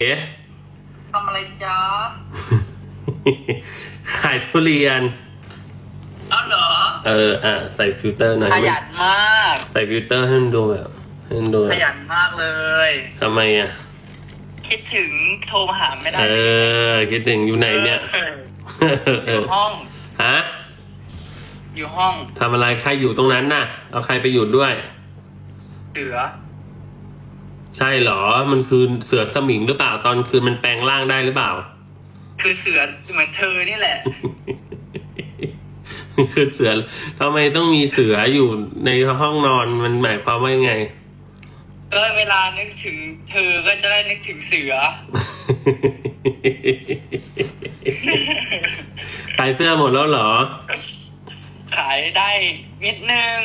เอ๊ะทำอะไรจ๊ะขายทุเรียน อ้าวเหรอ เออ อะ ใส่ฟิลเตอร์หน่อยขยันมาก ใส่ฟิลเตอร์ให้มันดูแบบให้มันดูขยันมากเลย ทำไมอะ คิดถึงโทรมาหาไม่ได้ เออ คิดถึงอยู่ไหนเนี่ยอเอยู่อห้อง ฮะ อยู่ห้อง ทำอะไร ใครอยู่ตรงนั้นน่ะ เอาใครไปอยู่ด้วย เสือ ใช่เหรอ มันคือเสือสมิงหรือเปล่า ตอนคืนมันแปลงร่างได้หรือเปล่า คือเสือเหมือนเธอนี่แหละ คือเสือทำไมต้องมีเสืออยู่ในห้องนอนมันหมายความว่ายังไง ก็เวลานึกถึงเธอก็จะได้นึกถึงเสือ ขายเสื้อหมดแล้วเหรอ ขายได้นิดนึง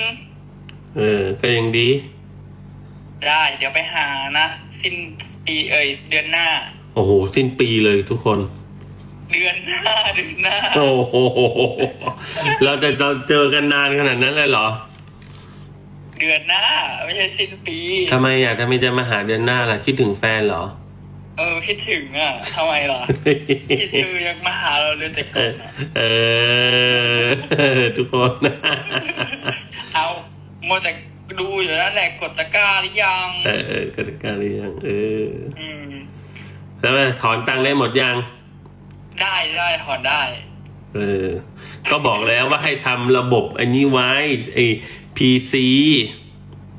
เออ ก็ยังดี ได้เดี๋ยวไปหานะ สิ้นปีเอ้ยเดือนหน้า โอ้โห สิ้นปีเลยทุกคน เดือนหน้าเดือนหน้า โอ้โหเราจะเราเจอกันนานขนาดนั้นเลยเหรอ เดือนหน้า ไม่ใช่สิ้นปีทำไมอยากทำไมจะมาหาเดือนหน้าล่ะคิดถึงแฟนเหรอ เออคิดถึงอะทำไมล่ะ คิดถึงยังมาหาเราเลยแต่เอก่อนออะเออ ทุกคน เอาโมวแต่ ดูอยู่นั่นแหละกดตะกร้าหรือยังเออเออกติกาหรือยังเออ อืม แล้วถอนตังค์ได้หมดยัง ได้ได้ถอนได้ เออ ก็บอกแล้วว่าให้ทำระบบอันนี้ไว้ไอ้ PC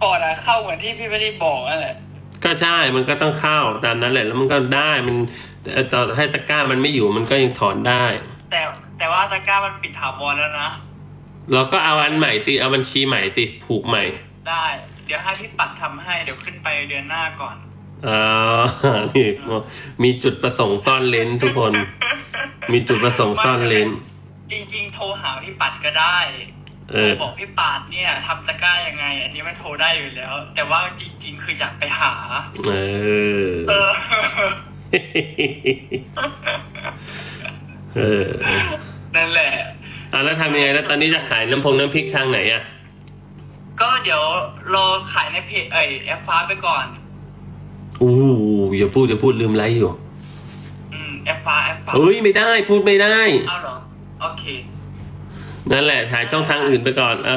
ก่อนอะเข้าเหมือนที่พี่ไม่ได้บอกนั่นแหละ ก็ใช่ มันก็ต้องเข้าตามนั้นแหละ แล้วมันก็ได้ มันแต่ต่อให้ตะกร้ามันไม่อยู่ มันก็ยังถอนได้ แต่แต่ว่าตะกร้ามันปิดถาวรแล้วนะ เราก็เอาอันใหม่ติเอาบัญชีใหม่ติผูกใหม่ ได้ เดี๋ยวให้พี่ปัดทำให้ เดี๋ยวขึ้นไปเดือนหน้าก่อนอ๋อนี่มีจุดประสงค์ซ่อนเลนทุกคน มีจุดประสงค์ซ่อนเลนจริง ๆ โทรหาพี่ปัดก็ได้เอโทรอบอกพี่ปัดเนี่ยทำตะกร้ายังไง อันนี้มันโทรได้อยู่แล้ว แต่ว่าจริง ๆ คืออยากไปหา เออ เออ เออนั่นแหละ อะแล้วทำยังไงแล้วตอนนี้จะขายน้ำพงน้ำพริกทางไหนอะ ก็เดี๋ยวรอขายในเพจเอ้ยแอปฟ้าไปก่อน อู้อย่าพูดอย่าพูดลืมไลฟ์อยู่อืมแอปฟ้าแอปฟ้าเฮ้ยไม่ได้พูดไม่ได้ เอาเหรอ โอเค นั่นแหละถ่ายช่องทางอื่นไปก่อนเอา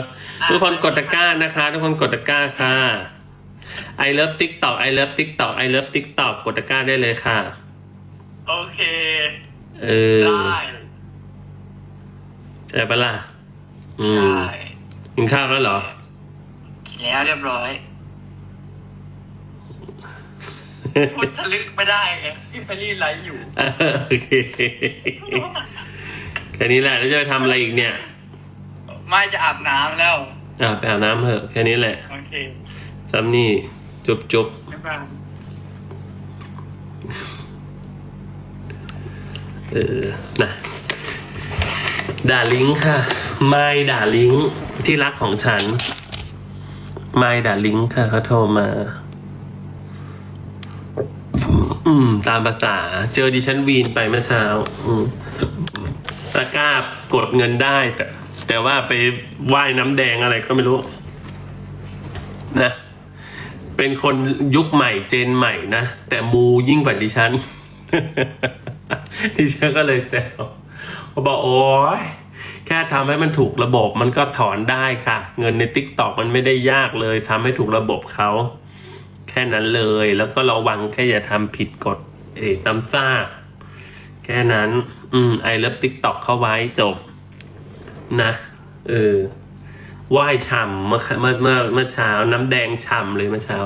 ทุกคนกดตะกร้านะคะ ทุกคนกดตะกร้าค่ะ I love TikTok I love TikTok I love TikTok กดตะกร้าได้เลยค่ะ โอเค เออได้ใช่ปะล่ะอืใช่มกินข้าวแล้วเหรอกิน แล้วเรียบร้อย พูดทะลึกไม่ได้ไงพี่ไปรีไลฟ์อยู่โอเคแค่นี้แหละแล้วจะไปทำอะไรอีกเนี่ยไม่จะอาบน้ำแล้ว อ่าไปอาบน้ำเถอะแค่นี้แหละโอเคซัมนี่จุบจุบบ๊ายบายเออนะด่าลิงค่ะ ไม่ด่าลิงที่รักของฉัน ไม่ด่าลิงค่ะเขาโทรมา อืม ตามภาษา เจอดิฉันวีนไปเมื่อเช้า อืมตะกร้ากดเงินได้ แต่ แต่ว่าไปว่ายน้ำแดงอะไรก็ไม่รู้ นะ เป็นคนยุคใหม่เจนใหม่นะ แต่มูยิ่งกว่าดิฉันดิฉันก็เลยแซวเขาบอกโอ้ย แค่ทำให้มันถูกระบบมันก็ถอนได้ค่ะ เงินในติ๊กตอกมันไม่ได้ยากเลยทำให้ถูกระบบเขาแค่นั้นเลย แล้วก็ระวังแค่อย่าทำผิดกฎเอกน้ำซ่าแค่นั้น อืมไอเลิฟติ๊กต็อกเข้าไว้จบ นะเออไหว้ฉ่ำเมื่อเมื่อเมื่อเช้าน้ำแดงฉ่ำเลยเมื่อเช้า